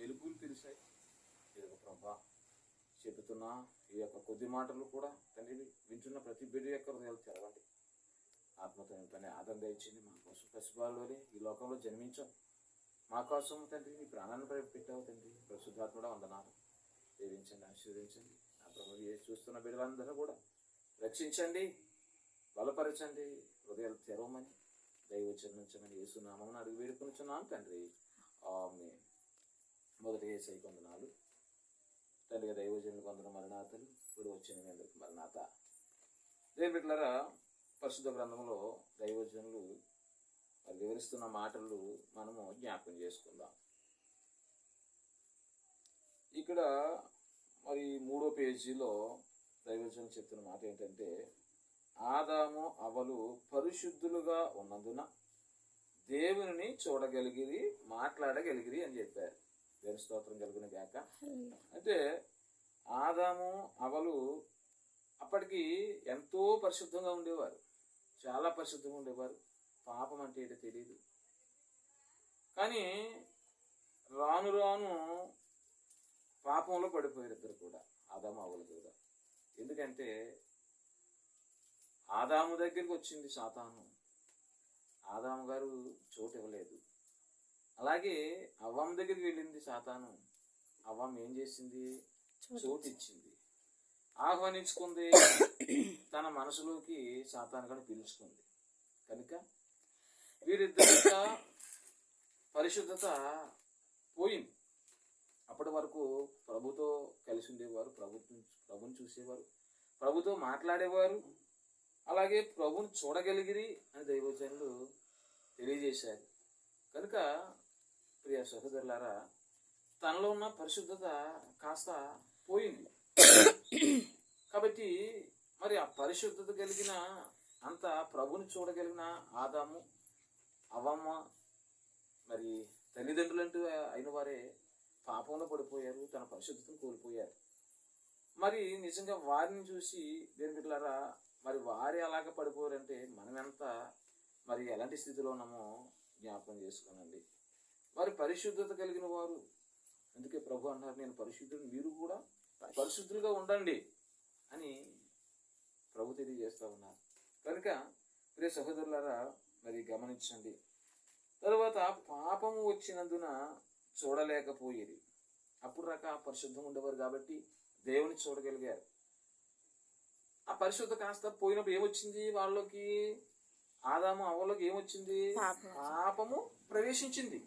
మెలుపులు తెలిసాయి ఇదిగో ప్రభా చెబుతున్న ఈ యొక్క కొద్ది మాటలు కూడా తండ్రి వింటున్న ప్రతి బిడ్డ యొక్క హృదయాలు తెరవండి. ఆత్మతో పని ఆదం దయచేయండి. మా కోసం పసిబాలులోనే ఈ లోకంలో జన్మించాం మా కోసం తండ్రి నీ ప్రాణాన్ని పెట్టావు తండ్రి. పరిశుద్ధాత్మడా వందనాలు. దీవించండి ఆశీర్వదించండి. ఆ ప్రభు ఏ చూస్తున్న బిడ్డలందరూ కూడా రక్షించండి బలపరచండి హృదయాలు తెరవమని దైవచరించమని ఏసునామని అడిగి వేడుకొనిచున్నాను తండ్రి. ఆమె మొదటి ఏసై కొందనాలు. తల్లిగా దైవజనులు కొందరు మరణాతలు. ఇప్పుడు వచ్చిన మీ అందరికి మరణాత. దేని పరిశుద్ధ గ్రంథంలో దైవజనులు వివరిస్తున్న మాటలు మనము జ్ఞాపకం చేసుకుందాం. ఇక్కడ మరి మూడో పేజీలో దైవజనులు చెప్తున్న మాట ఏంటంటే ఆదాము అవలు పరిశుద్ధులుగా ఉన్నందున దేవుని చూడగలిగిరి మాట్లాడగలిగిరి అని చెప్పారు. దేవుని స్తోత్రం కలిగిన గాక. అంటే ఆదాము అవలు అప్పటికి ఎంతో పరిశుద్ధంగా ఉండేవారు. చాలా పరిశుద్ధంగా ఉండేవారు. పాపం అంటే ఏంటో తెలియదు కానీ రాను రాను పాపంలో పడిపోయారు ఇద్దరు కూడా ఆదాము అవలు కూడా. ఎందుకంటే ఆదాము దగ్గరికి వచ్చింది సాతాను. ఆదాము గారు చోటు ఇవ్వలేదు. అలాగే అవ్వం దగ్గరికి వెళ్ళింది సాతాను. అవ్వం ఏం చేసింది? చోటు ఇచ్చింది ఆహ్వానించుకుంది. తన మనసులోకి సాతాను కూడా పిలుచుకుంది. కనుక వీరిద్దరి పరిశుద్ధత పోయింది. అప్పటి వరకు ప్రభుతో కలిసి ఉండేవారు ప్రభుత్వం ప్రభుని చూసేవారు ప్రభుతో మాట్లాడేవారు. అలాగే ప్రభుని చూడగలిగిరి అని దైవజనులు తెలియజేశారు. కనుక ప్రియ సహోదరులారా తనలో ఉన్న పరిశుద్ధత కాస్త పోయింది. కాబట్టి మరి ఆ పరిశుద్ధత కలిగిన అంత ప్రభుని చూడగలిగిన ఆదాము అవమ్మ మరి తల్లిదండ్రులంటూ అయిన వారే పాపంలో పడిపోయారు తన పరిశుద్ధతను కోల్పోయారు. మరి నిజంగా వారిని చూసి దేనికిట్లారా మరి వారి అలాగ పడిపోయారంటే మనమెంత మరి ఎలాంటి స్థితిలో ఉన్నామో జ్ఞాపకం చేసుకోనండి. మరి పరిశుద్ధత కలిగిన వారు. అందుకే ప్రభు అన్నారు నేను పరిశుద్ధుడు మీరు కూడా పరిశుద్ధులుగా ఉండండి అని ప్రభు తెలియజేస్తా ఉన్నారు. కనుక ప్రియ సహోదరులారా మరి గమనించండి. తరువాత పాపము వచ్చినందున చూడలేకపోయేది. అప్పుడు రక పరిశుద్ధం ఉండేవారు కాబట్టి దేవుని చూడగలిగారు. ఆ పరిశుద్ధ కాస్త పోయినప్పుడు ఏమొచ్చింది? వాళ్ళకి ఆదాము అవ్వలోకి ఏమొచ్చింది? పాపం. పాపము ప్రవేశించింది.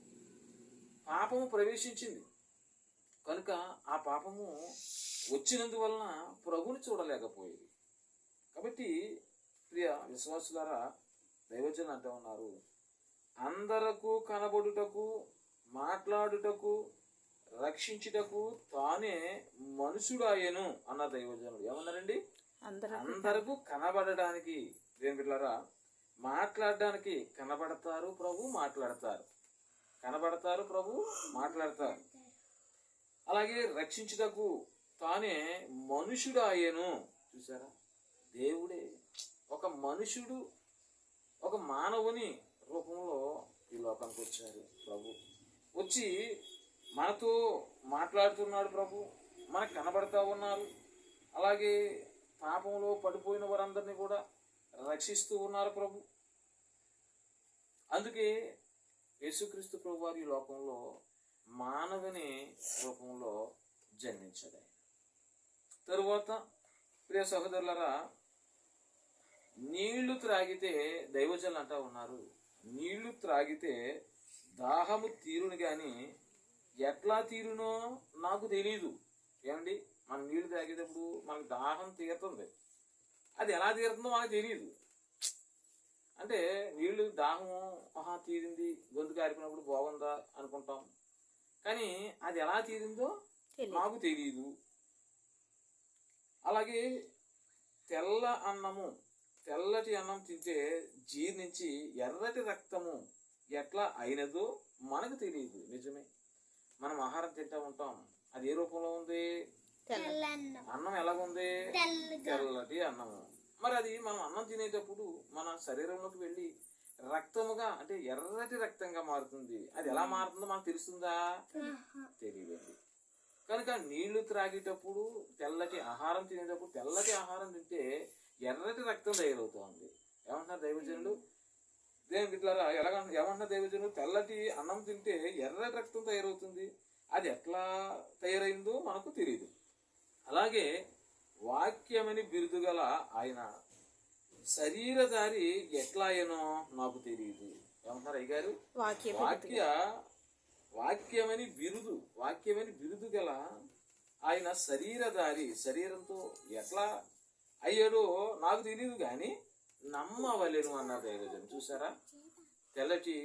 పాపము ప్రవేశించింది. కనుక ఆ పాపము వచ్చినందువలన ప్రభుని చూడలేకపోయేది. కాబట్టి ప్రియ విశ్వాసులారా దైవజనులు అంటూ ఉన్నారు అందరకు కనబడుటకు మాట్లాడుటకు రక్షించుటకు తానే మనుషుడాయను అన్న దైవజనుడు. ఏమన్నారండి? అందరూ అందరకు కనబడడానికి. దేని బిడ్డలారా మాట్లాడడానికి కనబడతారు ప్రభు మాట్లాడతారు. కనబడతారు ప్రభు మాట్లాడతారు. అలాగే రక్షించుటకు తానే మనుషుడు ఆయను చూసారా దేవుడే. ఒక మనుషుడు ఒక మానవుని రూపంలో ఈ లోకానికి వచ్చారు ప్రభు. వచ్చి మనతో మాట్లాడుతున్నాడు ప్రభు. మనకు కనబడతా ఉన్నారు. అలాగే పాపంలో పడిపోయిన వారందరినీ కూడా రక్షిస్తూ ఉన్నారు ప్రభు. అందుకే యేసుక్రీస్తు ప్రభు వారి లోకంలో మానవుని రూపంలో జన్మించాడు ఆయన. తరువాత ప్రియ సహోదరులరా నీళ్ళు త్రాగితే దైవజనులు అంటా ఉన్నారు. నీళ్ళు త్రాగితే దాహము తీరును గాని ఎట్లా తీరునో నాకు తెలియదు ఏమండి? మనం నీళ్ళు తాగేటప్పుడు మనకు దాహం తీరుతుంది. అది ఎలా తీరుతుందో మనకు తెలియదు అంటే నీళ్ళు దాహము ఆహా తీరింది గొంతు కారిపోయినప్పుడు బాగుందా అనుకుంటాం. కానీ అది ఎలా తీరిందో. నాకు తెలియదు అలాగే తెల్ల అన్నము తెల్లటి అన్నం తింటే జీర్ణించి ఎర్రటి రక్తము ఎట్లా అయినదో మనకు తెలియదు నిజమే. మనం ఆహారం తింటా ఉంటాం. అది ఏ రూపంలో ఉంది? అన్నం. ఎలాగుంది? తెల్లటి అన్నము. మరి అది మనం అన్నం తినేటప్పుడు మన శరీరంలోకి వెళ్ళి రక్తముగా అంటే ఎర్రటి రక్తంగా మారుతుంది. అది ఎలా మారుతుందో మనకు తెలుస్తుందా? తెలియదు. కనుక నీళ్ళు త్రాగేటప్పుడు తెల్లటి ఆహారం తినేటప్పుడు తెల్లటి ఆహారం తింటే ఎర్రటి రక్తం తయారవుతుంది. ఏమంటున్నారు దైవజనులు? దేవుని బిడ్డలారా ఎలాగ ఏమంటున్నారు దైవజనులు? తెల్లటి అన్నం తింటే ఎర్రటి రక్తం తయారవుతుంది. అది ఎట్లా తయారైందో మనకు తెలియదు అలాగే వాక్యమని బిరుదు గల ఆయన శరీరధారి ఎట్లా అయ్యనో నాకు తెలియదు ఏమంటున్నారు అయ్యగారు? వాక్య వాక్య వాక్యమని బిరుదు వాక్యమని బిరుదు గల ఆయన శరీరధారి శరీరంతో ఎట్లా అయ్యాడో నాకు తెలియదు కానీ నమ్మవలేను అన్నారు దైవజన్. చూసారా తెల్లటి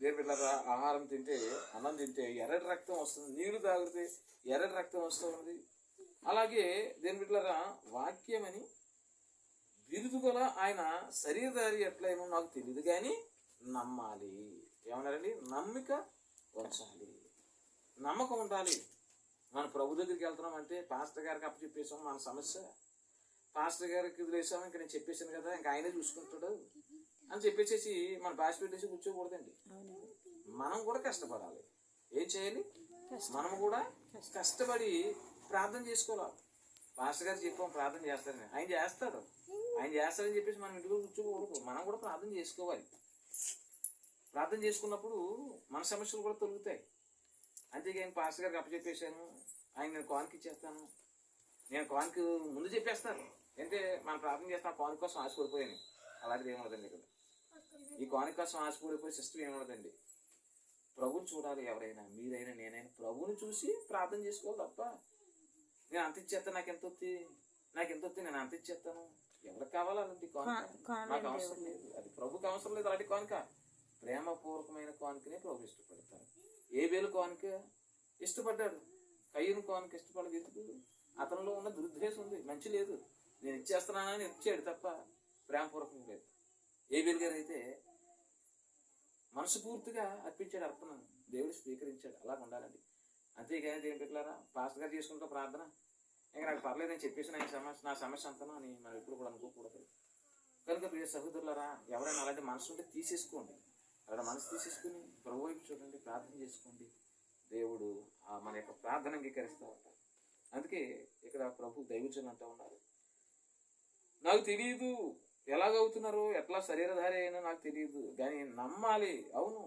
దేనిపిల్లరా ఆహారం తింటే అన్నం తింటే ఎర్రటి రక్తం వస్తుంది నీళ్ళు తాగితే ఎర్రటి రక్తం వస్తుంది అలాగే దేని బిడ్డలరా వాక్యమని బిరుదు గల ఆయన శరీరధారి ఎట్లయినో నాకు తెలియదు కానీ నమ్మాలి. ఏమన్నారండి? నమ్మిక ఉంచాలి. నమ్మకం ఉండాలి. మన ప్రభు దగ్గరికి వెళ్తున్నాం అంటే పాస్టర్ గారికి అప్పు చెప్పేసాం మన సమస్య. పాస్టర్ గారికి వదిలేసాం ఇంకా నేను చెప్పేశాను కదా ఇంకా ఆయనే చూసుకుంటాడు అని చెప్పేసేసి మన పాస్ పెట్టేసి కూర్చోకూడదండి. మనం కూడా కష్టపడాలి. ఏం చేయాలి? మనం కూడా కష్టపడి ప్రార్థన చేసుకోవాలి. పాస్టర్ గారు చెప్పాం ప్రార్థన చేస్తారని. ఆయన చేస్తాడు. ఆయన చేస్తాడని చెప్పేసి మనం ఇంట్లో కూర్చోకూడదు. మనం కూడా ప్రార్థన చేసుకోవాలి. ప్రార్థన చేసుకున్నప్పుడు మన సమస్యలు కూడా తొలుగుతాయి. అంతేగాని పాస్టర్ గారికి అప్పచెప్పేశాను. ఆయన నేను కానుక ఇచ్చేస్తాను. నేను కానుక ముందు చెప్పేస్తాను అంటే మనం ప్రార్థన చేస్తాం కాన్ కోసం ఆశపడిపోయాను అలాంటిది ఏమవుతుంది ఇక్కడ. ఈ కాన్ కోసం ఆశపడిపోయే సిస్టమ్ ఏముండదండి ప్రభుని చూడాలి ఎవరైనా మీరైనా నేనైనా. ప్రభుని చూసి ప్రార్థన చేసుకోవాలి తప్ప నేను అంత ఇచ్చేస్తాను నాకు ఎంత వస్తుంది నాకు ఎంత వస్తుంది నేను అంత ఇచ్చేస్తాను ఎవరికి కావాలా అలాంటి కానుక? నాకు అవసరం లేదు. అది ప్రభుకి అవసరం లేదు అలాంటి కానుక. ప్రేమపూర్వకమైన కానుకనే ప్రభు ఇష్టపడతారు ఏ వేలు కానుక ఇష్టపడ్డాడు. కయ్యను కానుక ఇష్టపడదు ఎందుకు? అతనిలో ఉన్న దురుద్దేశం ఉంది. మంచి లేదు. నేను ఇచ్చేస్తున్నానని ఇచ్చాడు తప్ప ప్రేమపూర్వకం లేదు. ఏ వేలు గారు అయితే మనసు పూర్తిగా అర్పించాడు అర్పణ. దేవుడు స్వీకరించాడు. అలా ఉండాలండి. అంతేకాదు దేని పెట్టారా పాస్టర్ గారు చేసుకుంటూ ప్రార్థన. ఇంకా నాకు పర్లేదని చెప్పేసి నా సమస్య నా సమస్య అంతనా అని మనం ఎప్పుడు కూడా అనుకోకూడదు. కనుక ప్రియ సహోదరులరా ఎవరైనా అలాంటి మనసు ఉంటే తీసేసుకోండి. అలా మనసు తీసేసుకుని ప్రభు చూడండి ప్రార్థన చేసుకోండి. దేవుడు ఆ మన యొక్క ప్రార్థన అంగీకరిస్తూ ఉంటారు అందుకే ఇక్కడ ప్రభు దైవజనులు అంటూ ఉన్నారు. నాకు తెలియదు ఎలాగవుతున్నారో ఎట్లా శరీరధారి అయినా నాకు తెలియదు కానీ నమ్మాలి అవును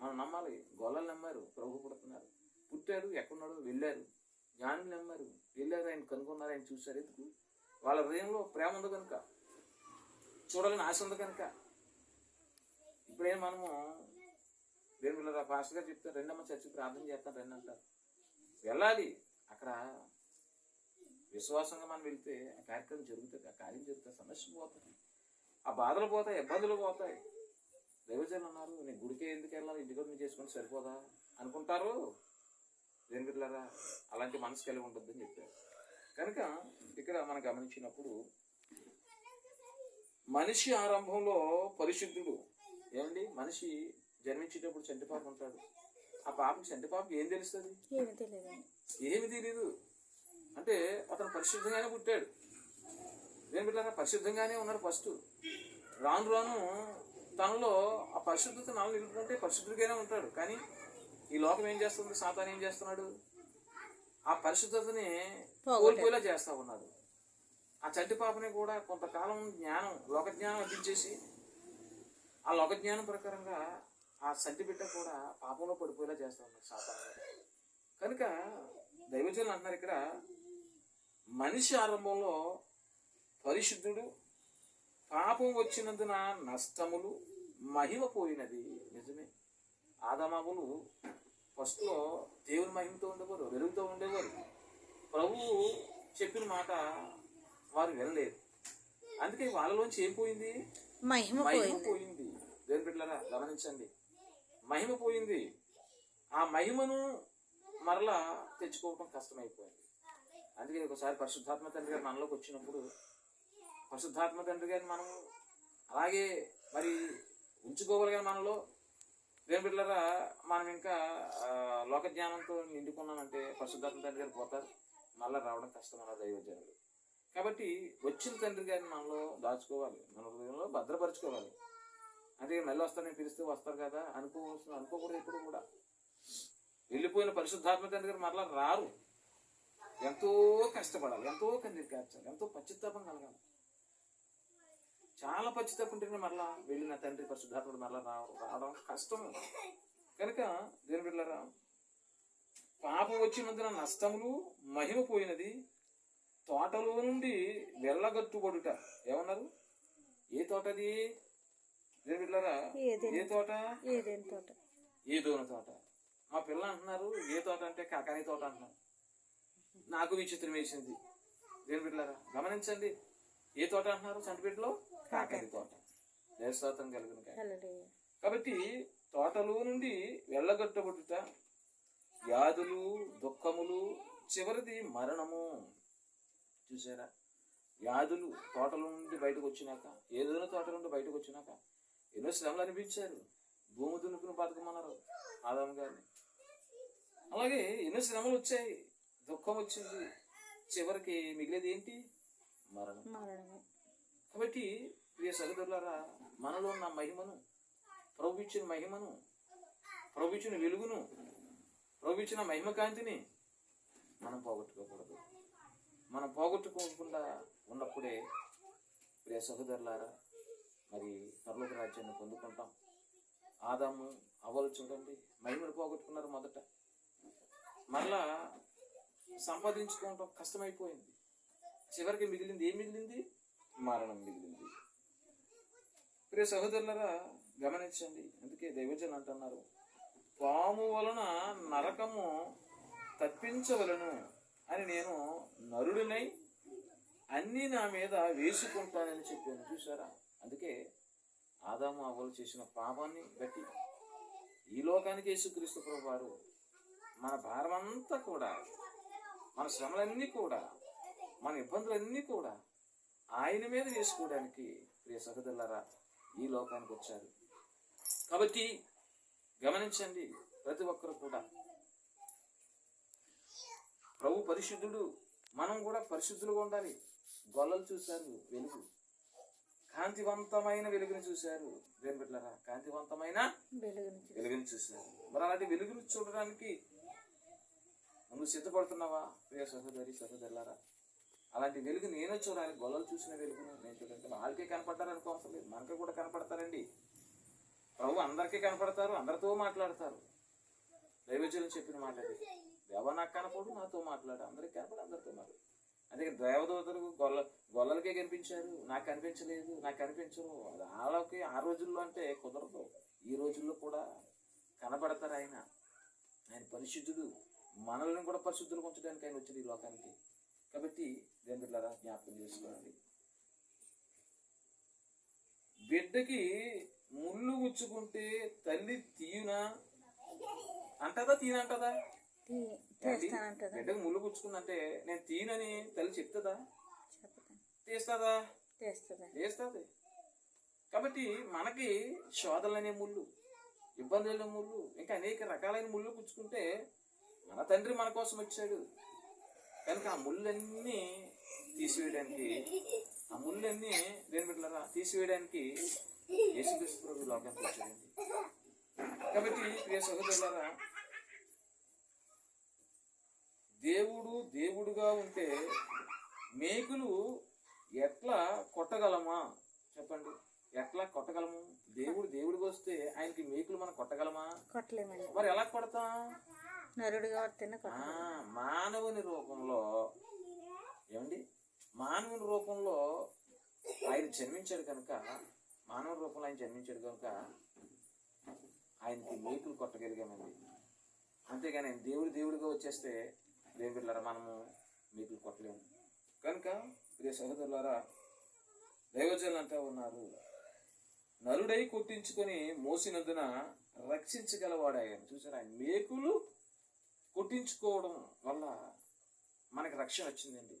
మనం నమ్మాలి. గొల్లలు నమ్మారు ప్రభు పుడుతున్నారు. పుట్టాడు ఎక్కడున్నాడో వెళ్ళారు. జ్ఞానం నమ్మారు. వెళ్ళారు ఆయన కనుగొన్నారు ఆయన చూశారు. ఎందుకు? వాళ్ళ హృదయంలో ప్రేమ ఉంది కనుక. చూడాలని ఆశ ఉంది కనుక. ఇప్పుడే మనము? దేవుని పిల్లల పాస్టర్ చెప్తారు రెండమ్మ చర్చి ప్రార్థన చేస్తాను రెండు అంటారు. వెళ్ళాలి. అక్కడ విశ్వాసంగా మనం వెళ్తే ఆ కార్యక్రమం జరుగుతుంది ఆ కార్యం జరుగుతుంది సమస్యలు పోతుంది ఆ బాధలు పోతాయి ఇబ్బందులు పోతాయి. దైవజనులు ఉన్నారు నేను గుడికే ఎందుకు వెళ్ళాలి? ఇంటికి చేసుకుంటే సరిపోదా? అనుకుంటారు. దేని అలాంటి మనసు కలిగి ఉంటుందని చెప్పారు. కనుక ఇక్కడ మనం గమనించినప్పుడు మనిషి ఆరంభంలో పరిశుద్ధుడు. ఏమండి? మనిషి జన్మించేటప్పుడు చంటి పాప ఉంటాడు. ఆ పాపకి చంటి పాపకి ఏం తెలుస్తుంది? ఏమీ తెలియదు. అంటే అతను పరిశుద్ధంగానే పుట్టాడు. దేని బిడ్డ పరిశుద్ధంగానే ఉన్నాడు ఫస్ట్. రాను రాను తనలో ఆ పరిశుద్ధత నాలు నిలుపుకుంటే పరిశుద్ధుడిగానే ఉంటాడు. కానీ ఈ లోకం ఏం చేస్తుంది? సాతాన్ ఏం చేస్తున్నాడు? ఆ పరిశుద్ధతని కోల్పోయేలా చేస్తా ఉన్నాడు. ఆ చంటి పాపని కూడా కొంతకాలం జ్ఞానం లోక జ్ఞానం అందించేసి ఆ లోక జ్ఞానం ప్రకారంగా ఆ సంటి బిడ్డ కూడా పాపంలో పడిపోయేలా చేస్తా ఉన్నాడు సాతాన్. కనుక దైవజనులు అంటున్నారు ఇక్కడ మనిషి ఆరంభంలో పరిశుద్ధుడు పాపం వచ్చినందున నష్టములు మహిమ పోయినది. నిజమే. ఆదమాములు ఫస్ట్లో దేవుని మహిమతో ఉండేవారు వెలుగుతో ఉండేవారు. ప్రభువు చెప్పిన మాట వారు వినలేదు. అందుకే వాళ్ళలోంచి ఏం పోయింది? మహిమ మహిమ పోయింది. పోయింది. దేవుని బిడ్డలారా గమనించండి. మహిమ పోయింది. ఆ మహిమను మరలా తెచ్చుకోవటం కష్టమైపోయింది. అందుకే ఒకసారి పరిశుద్ధాత్మ తండ్రి గారు మనలోకి వచ్చినప్పుడు పరిశుద్ధాత్మ తండ్రి గారిని మనం అలాగే మరి ఉంచుకోవాలి కానీ మనలో దేవుని బిడ్డలారా మనం ఇంకా లోక జ్ఞానంతో నిండుకున్నామంటే పరిశుద్ధాత్మ తండ్రి గారు పోతారు. మళ్ళీ రావడం కష్టం మన దైవజనులు కాబట్టి వచ్చిన తండ్రి గారిని మనలో దాచుకోవాలి. మన హృదయంలో భద్రపరచుకోవాలి. అంటే మళ్ళీ వస్తారని పిలిస్తే వస్తారు కదా అనుకోవచ్చు అనుకోకూడదు ఎప్పుడు కూడా. వెళ్ళిపోయిన పరిశుద్ధాత్మ తండ్రి గారు మరలా రారు. ఎంతో కష్టపడాలి ఎంతో కన్నీరు కార్చాలి ఎంతో పశ్చిత్తాపం కలగాలి. చాలా పశ్చిత్తాపం ఉంటేనే మరలా వెళ్ళిన తండ్రి పరిశుద్ధాత్ముడు మరలా రావడం రావడం కష్టం. కనుక దేని బిడ్డలారా పాపం వచ్చినందున నష్టములు మహిమ పోయినది తోటలో నుండి వెళ్ళగట్టుబడుట. ఏమన్నారు? ఏ తోటది? దేని ఏదైనా ఏ తోట? తోట. ఏదోన తోట. మా పిల్ల అంటున్నారు ఏ తోట అంటే కాకాని తోట అంటున్నారు. నాకు విచిత్రం వేసింది. దేని బిడ్డలారా గమనించండి. ఏ తోట అంటున్నారు చంటిపేటలో కాకాని తోట కలిగిన కాబట్టి తోటలో నుండి వెళ్ళగొట్టబడుట వ్యాధులు దుఃఖములు చివరిది మరణము. చూసారా వ్యాధులు తోటల నుండి బయటకు వచ్చినాక ఏదైనా తోట నుండి బయటకు వచ్చినాక ఎన్నో శ్రమలు అనిపించారు భూమి దున్నుకుని బతకమన్నారు ఆదాము గారిని. అలాగే ఎన్నో శ్రమలు వచ్చాయి. దుఃఖం వచ్చింది. చివరికి మిగిలేది ఏంటి? మరణం. కాబట్టి ప్రియ సహోదరులారా మనలో ఉన్న మహిమను ప్రభు మహిమను ప్రభు వెలుగును ప్రభు మహిమ కాంతిని మనం పోగొట్టుకోకూడదు. మనం పోగొట్టుకోకుండా ఉన్నప్పుడే ప్రియ సహోదరులారా మరి పర్లోక రాజ్యాన్ని పొందుకుంటాం. ఆదాము అవ్వలు చూడండి మహిమను పోగొట్టుకున్నారు మొదట. మరలా సంపాదించుకోవటం కష్టమైపోయింది. చివరికి మిగిలింది ఏం మిగిలింది? మరణం మిగిలింది. ప్రియ సహోదరులరా గమనించండి. అందుకే దైవజన్ అంటున్నారు పాము వలన నరకము తప్పించవలను అని నేను నరుడినై అన్నీ నా మీద వేసుకుంటానని చెప్పాను. చూసారా అందుకే ఆదాము అవ్వలు చేసిన పాపాన్ని బట్టి ఈ లోకానికి యేసుక్రీస్తు ప్రభు మన భారమంతా కూడా మన శ్రమలన్నీ కూడా మన ఇబ్బందులన్నీ కూడా ఆయన మీద వేసుకోవడానికి ప్రియ సహోదరులారా ఈ లోకానికి వచ్చారు. కాబట్టి గమనించండి ప్రతి ఒక్కరు కూడా. ప్రభు పరిశుద్ధుడు మనం కూడా పరిశుద్ధులుగా ఉండాలి. గొల్లలు చూశారు వెలుగు. కాంతివంతమైన వెలుగుని చూశారు. దేని బిడ్డలారా కాంతివంతమైన వెలుగుని చూశారు. మరి అలాంటి వెలుగుని చూడడానికి నువ్వు సిద్ధపడుతున్నావా? ప్రియ సహోదరి సహోదరులారా? అలాంటి వెలుగు నేను చూడాలి. గొల్లలు చూసిన వెలుగును నేను చూడాలి. వాళ్ళకే కనపడ్డారు అనుకోవసం లేదు. మనకి కూడా కనపడతారండి. ప్రభు అందరికీ కనపడతారు అందరితో మాట్లాడతారు. దైవజనులు చెప్పిన మాట దేవ నాకు కనపడు నాతో మాట్లాడు. అందరికి కనపడు అందరితో మాట్లాడు. అందుకే దేవదూతలు గొల్ల గొల్లలకే కనిపించారు. నాకు కనిపించలేదు నాకు కనిపించరు. అది వాళ్ళకి ఆ రోజుల్లో అంటే కుదరదు. ఈ రోజుల్లో కూడా కనబడతారు ఆయన. ఆయన పరిశుద్ధుడు. మనల్ని కూడా పరిశుద్ధులు ఉంచడానికి ఆయన వచ్చింది ఈ లోకానికి. కాబట్టి దేని బిడ్డలారా జ్ఞాపకం చేసుకోండి. బిడ్డకి ముళ్ళు గుచ్చుకుంటే తల్లి తీయునా? అంటదా తీనంటదా? బిడ్డకు ముళ్ళు గుచ్చుకుందంటే నేను తీనని తల్లి చెప్తుందా? తీస్తుందా? చేస్తుందా వేస్తుంది కాబట్టి మనకి శోధనలు అనే ముళ్ళు ఇబ్బందులు ముళ్ళు ఇంకా అనేక రకాలైన ముళ్ళు పుచ్చుకుంటే మన తండ్రి మన కోసం వచ్చాడు. కనుక ఆ ముళ్ళన్నీ తీసివేయడానికి ఆ ముళ్ళన్నీ దేని బిడ్డలారా? తీసివేయడానికి యేసుక్రీస్తు ప్రభు లోకానికి కాబట్టి ప్రియ సహోదరులారా దేవుడు దేవుడుగా ఉంటే మేకులు ఎట్లా కొట్టగలమా? చెప్పండి. ఎట్లా కొట్టగలము? దేవుడు దేవుడికి వస్తే ఆయనకి మేకులు మనం కొట్టగలమా? కొట్టలేమండి. మరి ఎలా కొడతాం? నరుడుగా వస్తేనే మానవుని రూపంలో ఏమండి? మానవుని రూపంలో ఆయన జన్మించాడు కనుక మానవ రూపంలో ఆయన జన్మించాడు కనుక ఆయనకి మేకులు కొట్టగలిగామండి. అంతేగాని ఆయన దేవుడు దేవుడిగా వచ్చేస్తే దేవుళ్ళారా మనము మేకులు కొట్టలేము. కనుక ప్రియ సహోదరులారా దైవజనులు అంటా ఉన్నారు నరుడై కొట్టించుకొని మోసినందున రక్షించగలవాడాయని. చూసారా? ఆయన మేకులు కొట్టించుకోవడం వల్ల మనకి రక్షణ వచ్చిందండి.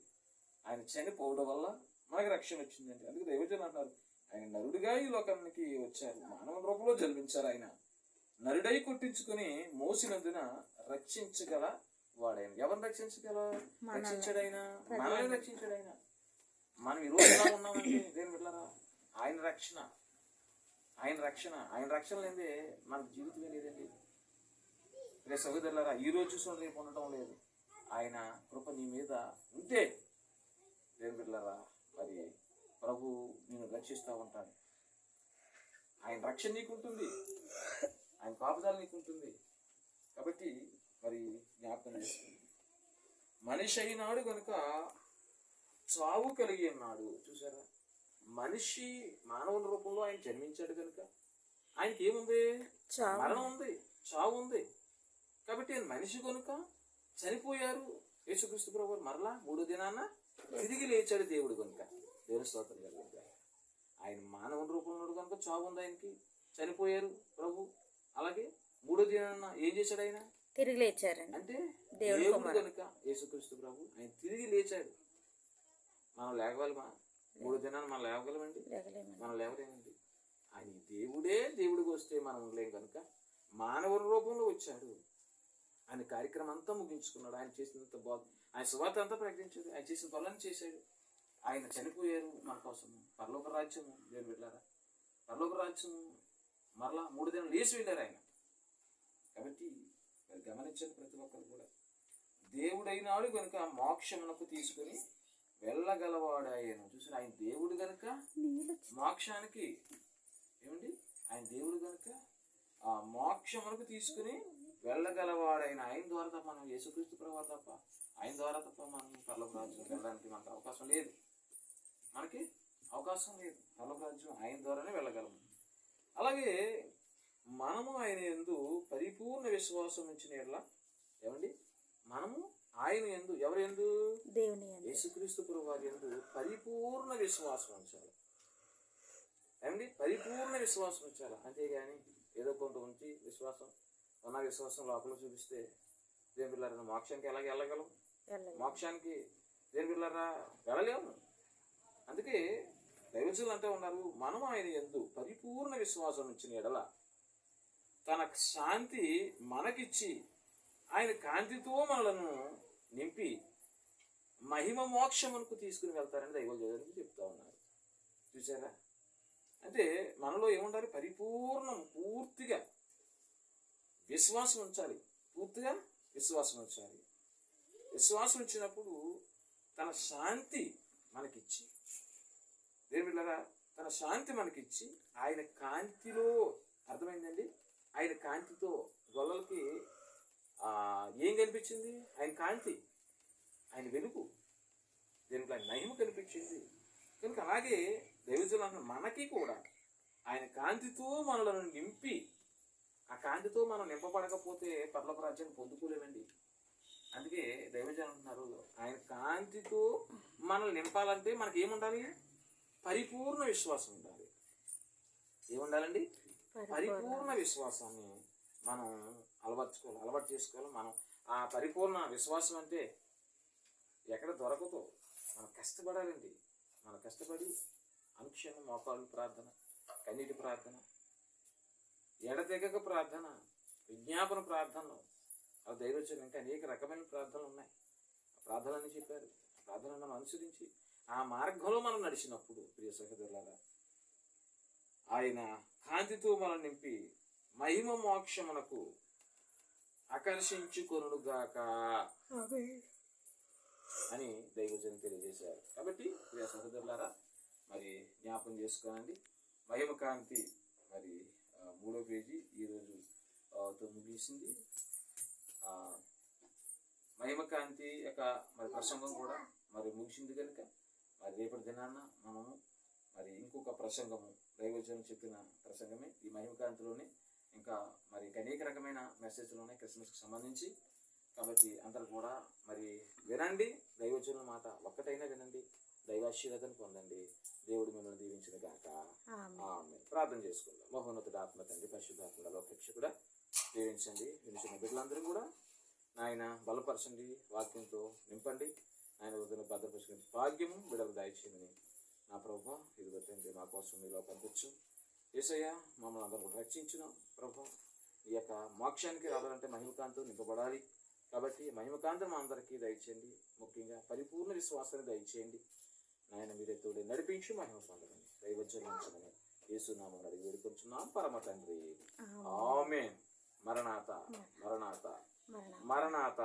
ఆయన చనిపోవడం వల్ల మనకి రక్షణ వచ్చిందండి. అందుకే దైవజనులు అంటారు ఆయన నరుడిగా ఈ లోకానికి వచ్చారు. మానవ రూపంలో జన్మించారు ఆయన. నరుడై కొట్టించుకొని మోసినందున రక్షించగల వాడాయన ఎవరిని రక్షించగల? మనల్ని. రక్షించాడు ఆయన. మనల్ని రక్షించాడు ఆయన. మనం ఈ రోజు ఎలా ఉన్నామంటే దేని బిడ్డలారా ఆయన రక్షణ. ఆయన రక్షణ. ఆయన రక్షణ లేదే మనకు జీవితమే లేదండి. రే సహోదరులారా ఈ రోజు చూసిన రేపు ఉండటం లేదు. ఆయన కృప నీ మీద ఉంటే దేవుని బిడ్డలారా మరి ప్రభు నేను రక్షిస్తూ ఉంటాడు. ఆయన రక్షణ నీకు ఉంటుంది ఆయన కాపుదల నీకు ఉంటుంది కాబట్టి మరి జ్ఞాపకం మనిషి అయినాడు కనుక చావు కలిగి ఉన్నాడు. చూసారా మనిషి మానవుల రూపంలో ఆయన జన్మించాడు కనుక ఆయనకి ఏముంది చావు. మరణం ఉంది. చావు ఉంది. కాబట్టి ఆయన మనిషి కనుక చనిపోయారు యేసుక్రీస్తు ప్రభు మరలా మూడో దినాన తిరిగి లేచాడు దేవుడు కనుక దేవుని స్తోత్రం కలిగింది ఆయన మానవుని రూపంలో కనుక చావు ఉంది ఆయనకి. చనిపోయారు ప్రభు. అలాగే మూడో దినాన ఏం చేశాడు ఆయన? తిరిగి లేచారండి. అంటే దేవుడి. కనుక యేసుక్రీస్తు ప్రభు ఆయన తిరిగి లేచాడు. మనం లేగగలమా మూడు దినాలు మనం లేవగలమండి? మనం లేవలేమండి. ఆయన దేవుడే దేవుడికి వస్తే మనం ఉండలేం కనుక మానవ రూపంలో వచ్చాడు. ఆయన కార్యక్రమం అంతా ముగించుకున్నాడు. ఆయన చేసినంత బాగు ఆయన సువార్త అంతా ప్రకటించాడు. ఆయన చేసిన పనులను చేశాడు. ఆయన చనిపోయారు మన కోసం. పరలోక రాజ్యము దేవుని వెళ్ళారా పరలోక రాజ్యము మరలా మూడు దినాలు లేచి వెళ్ళారు ఆయన. కాబట్టి మరి గమనించండి ప్రతి ఒక్కరు కూడా. దేవుడైనాడు కనుక మోక్షమునకు తీసుకుని వెళ్ళగలవాడాయను చూసిన ఆయన దేవుడు కనుక మోక్షానికి ఏమండి? ఆయన దేవుడు కనుక ఆ మోక్షమునకు తీసుకుని వెళ్ళగలవాడైన ఆయన ద్వారా తప్ప మనం యేసుక్రీస్తు ప్రభు తప్ప ఆయన ద్వారా తప్ప మనం పర్లోక రాజ్యం వెళ్ళడానికి మనకు అవకాశం లేదు. మనకి అవకాశం లేదు. పర్లోక రాజ్యం ఆయన ద్వారానే వెళ్ళగలము. అలాగే మనము ఆయన ఎందు పరిపూర్ణ విశ్వాసం ఉంచిన ఎడల ఏమండి? మనము ఆయన ఎందు ఎవరు ఎందు దేవుని. యేసుక్రీస్తు ప్రభు వారి ఎందు పరిపూర్ణ విశ్వాసం ఉంచాలి. ఏమండి? పరిపూర్ణ విశ్వాసం ఉంచాలి. అంతేగాని ఏదో కొంత ఉంచి విశ్వాసం ఉన్న విశ్వాసం లోపల చూపిస్తే దేని పిల్లరా మోక్షానికి ఎలాగ వెళ్ళగలం. మోక్షానికి దేని పిల్లరా వెళ్ళలేము? అందుకే దైవజులు అంటూ ఉన్నారు మనం ఆయన ఎందు పరిపూర్ణ విశ్వాసం ఇచ్చిన ఎడల తన శాంతి మనకిచ్చి ఆయన కాంతితో మనలను నింపి మహిమ మోక్షమునకు తీసుకుని వెళ్తారని దైవజనులకు చెప్తా ఉన్నారు. చూసారా అంటే మనలో ఏముండాలి? పరిపూర్ణం పూర్తిగా విశ్వాసం ఉంచాలి. పూర్తిగా విశ్వాసం ఉంచాలి. విశ్వాసం ఉంచినప్పుడు తన శాంతి మనకిచ్చి దేవుళ్ళరా తన శాంతి మనకిచ్చి ఆయన కాంతిలో అర్థమైందండి? ఆయన కాంతితో గొల్లలకి ఆ, ఏం కనిపించింది? ఆయన కాంతి ఆయన వెలుగు దీంట్లో ఆయన కనిపించింది. కనుక అలాగే దైవజులు మనకి కూడా ఆయన కాంతితో మనలను నింపి ఆ కాంతితో మనం నింపబడకపోతే పర్లోక రాజ్యాన్ని పొందుకోలేమండి. అందుకే దైవజనం అంటున్నారు ఆయన కాంతితో మనల్ని నింపాలంటే మనకి ఏముండాలి పరిపూర్ణ విశ్వాసం ఉండాలి. ఏముండాలండి? పరిపూర్ణ విశ్వాసాన్ని మనం అలవర్చుకోవాలి అలవాటు చేసుకోవాలి. మనం ఆ పరిపూర్ణ విశ్వాసం అంటే ఎక్కడ దొరకదు. మనం కష్టపడాలండి. మనం కష్టపడి అనుక్షణం మోకాళ్ళు ప్రార్థన కన్నీటి ప్రార్థన ఎడతెగక ప్రార్థన విజ్ఞాపన ప్రార్థనలు. ఆ దైవచనం ఇంకా అనేక రకమైన ప్రార్థనలు ఉన్నాయి. ఆ ప్రార్థనని చెప్పారు. ఆ ప్రార్థనలను మనం అనుసరించి ఆ మార్గంలో మనం నడిచినప్పుడు ప్రియ సహోదరులారా ఆయన కాంతితో మనం నింపి మహిమ మోక్షమునకు ఆకర్షించుకొనుగాక అని దైవజనం తెలియజేశారు. కాబట్టి ప్రియ సహోదరులారా మరి జ్ఞాపం చేసుకోనండి. మహిమ కాంతి మరి మూడో పేజీ ఈరోజు తో ముగిసింది మహిమకాంతి యొక్క మరి ప్రసంగం కూడా మరి ముగిసింది కనుక మరి రేపటి దినాన్న మనము మరి ఇంకొక ప్రసంగము దైవజనం చెప్పిన ప్రసంగమే ఈ మహిమకాంతిలోనే. ఇంకా మరి అనేక రకమైన మెసేజ్లు ఉన్నాయి క్రిస్మస్కి సంబంధించి. కాబట్టి అందరు కూడా మరి వినండి దైవజనుల మాట ఒక్కటైనా వినండి దైవాశీలతను పొందండి. దేవుడు మిమ్మల్ని దీవించిన గాక. ఆమె ప్రార్థన చేసుకుందాం. మహోన్నతుడు ఆత్మ తండ్రి పరిశుద్ధాత్మ లోకక్ష కూడా దీవించండి. వినిచిన బిడ్డలందరూ కూడా నాయన బలపరచండి వాక్యంతో నింపండి. ఆయన వద్దన భద్రపరిచిన భాగ్యము బిడలు దాయిచేయమని నా ప్రభు ఇదిగో తండ్రి మా కోసం మీలో పంపించు ఏసయ్య మమ్మల్ని అందరూ రక్షించిన ప్రభు. ఈ యొక్క మోక్షానికి రావాలంటే మహిమకాంతో నింపబడాలి. కాబట్టి మహిమకాంతం మా అందరికీ దయచేయండి. ముఖ్యంగా పరిపూర్ణ విశ్వాసాన్ని దయచేయండి. నాయన మీరే తోడే నడిపించి మహిమ పొందమని దైవజ్యం యేసునామం అడిగి వేడుకొంచున్నాం. పరమ తండ్రి. ఆమె మరణాత. మరణాత. మరణం మరణాత.